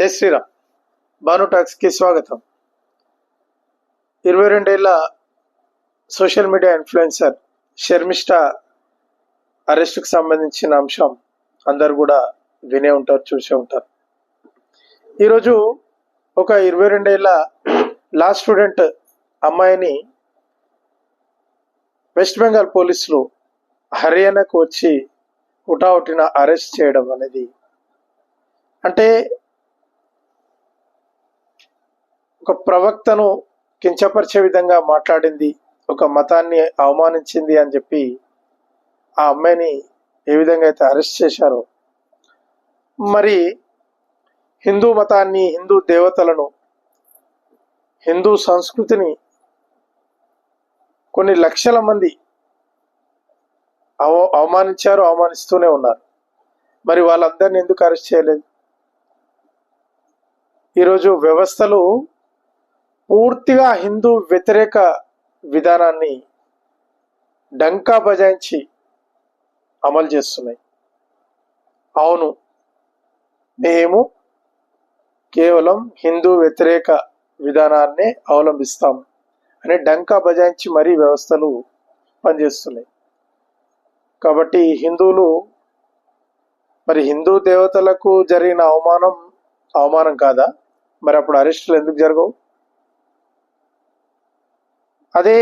జై శ్రీరామ్. భాను టాక్స్కి స్వాగతం. ఇరవై రెండేళ్ళ సోషల్ మీడియా ఇన్ఫ్లుయెన్సర్ షర్మిష్ట అరెస్ట్కి సంబంధించిన అంశం అందరు కూడా వినే ఉంటారు చూసే ఉంటారు. ఈరోజు ఒక ఇరవై రెండేళ్ళ లా స్టూడెంట్ అమ్మాయిని వెస్ట్ బెంగాల్ పోలీసులు హర్యానాకు వచ్చి హుటాహుటిన అరెస్ట్ చేయడం అనేది. అంటే ఒక ప్రవక్తను కించపరిచే విధంగా మాట్లాడింది ఒక మతాన్ని అవమానించింది అని చెప్పి ఆ అమ్మాయిని ఏ విధంగా అయితే అరెస్ట్ చేశారో. మరి హిందూ మతాన్ని హిందూ దేవతలను హిందూ సంస్కృతిని కొన్ని లక్షల మంది అవ అవమానించారు అవమానిస్తూనే ఉన్నారు. మరి వాళ్ళందరినీ ఎందుకు అరెస్ట్ చేయలేదు? ఈరోజు వ్యవస్థలు పూర్తిగా హిందూ వ్యతిరేక విధానాన్ని డంకా బజాయించి అమలు చేస్తున్నాయి. అవును మేము కేవలం హిందూ వ్యతిరేక విధానాన్నే అవలంబిస్తాం అని డంకా బజాయించి మరీ వ్యవస్థలు పనిచేస్తున్నాయి. కాబట్టి హిందువులు మరి హిందూ దేవతలకు జరిగిన అవమానం అవమానం కాదా? మరి అప్పుడు అరెస్టులు ఎందుకు జరగవు? అదే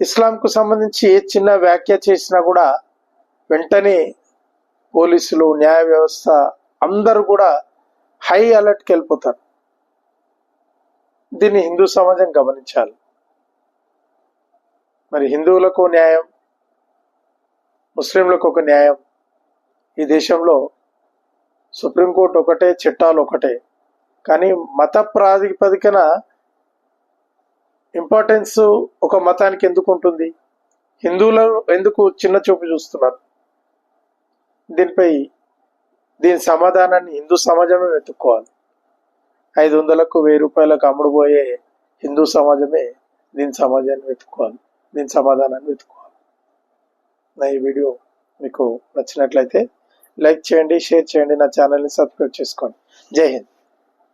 ఇస్లాంకు సంబంధించి ఏ చిన్న వ్యాఖ్య చేసినా కూడా వెంటనే పోలీసులు న్యాయ వ్యవస్థ అందరూ కూడా హై అలర్ట్కి వెళ్ళిపోతారు. దీన్ని హిందూ సమాజం గమనించాలి. మరి హిందువులకు న్యాయం ముస్లింలకు ఒక న్యాయం ఈ దేశంలో సుప్రీంకోర్టు ఒకటే చట్టాలు ఒకటే. కానీ మత ప్రాతిపదికన ఇంపార్టెన్స్ ఒక మతానికి ఎందుకు ఉంటుంది? హిందువులు ఎందుకు చిన్న చూపు చూస్తున్నారు? దీనిపై దీని సమాధానాన్ని హిందూ సమాజమే వెతుక్కోవాలి. ఐదు వందలకు వెయ్యి రూపాయలకు అమ్ముడుపోయే హిందూ సమాజమే దీని సమాజాన్ని వెతుక్కోవాలి. దీని సమాధానాన్ని వెతుక్కోవాలి. నా ఈ వీడియో మీకు నచ్చినట్లయితే లైక్ చేయండి షేర్ చేయండి నా ఛానల్ని సబ్స్క్రైబ్ చేసుకోండి. జై హింద్.